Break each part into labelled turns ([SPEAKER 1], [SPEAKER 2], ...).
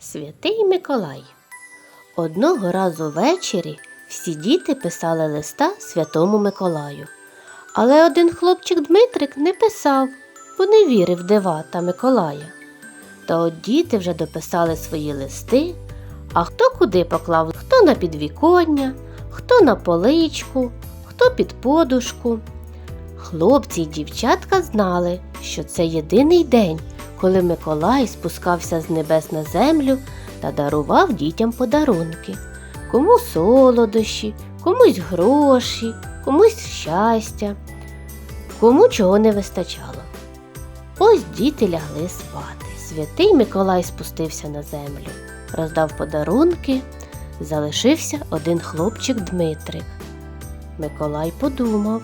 [SPEAKER 1] Святий Миколай. Одного разу ввечері всі діти писали листа святому Миколаю. Але один хлопчик Дмитрик не писав, бо не вірив дива та Миколая. Та от діти вже дописали свої листи, а хто куди поклав, хто на підвіконня, хто на поличку, хто під подушку. Хлопці й дівчатка знали, що це єдиний день, коли Миколай спускався з небес на землю та дарував дітям подарунки. Кому солодощі, комусь гроші, комусь щастя, кому чого не вистачало. Ось діти лягли спати. Святий Миколай спустився на землю, роздав подарунки, залишився один хлопчик Дмитрик. Миколай подумав,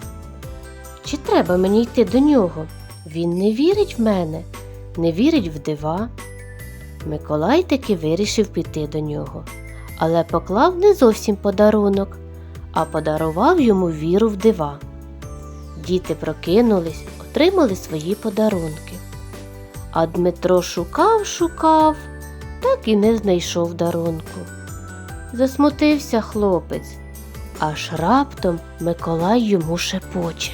[SPEAKER 1] чи треба мені йти до нього? Він не вірить в мене, не вірить в дива. Миколай таки вирішив піти до нього, але поклав не зовсім подарунок, а подарував йому віру в дива. Діти прокинулись, отримали свої подарунки. А Дмитро шукав, шукав, так і не знайшов дарунку. Засмутився хлопець, аж раптом Миколай йому шепоче.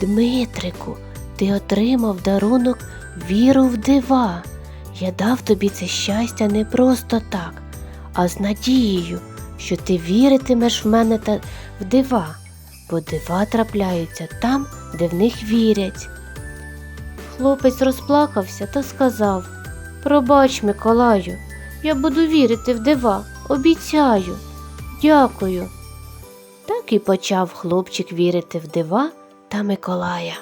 [SPEAKER 1] Дмитрику, ти отримав дарунок віру в дива. Я дав тобі це щастя не просто так, а з надією, що ти віритимеш в мене та в дива, бо дива трапляються там, де в них вірять. Хлопець розплакався та сказав Пробач, Миколаю, я буду вірити в дива, обіцяю. Дякую. Так і почав хлопчик вірити в дива та Миколая.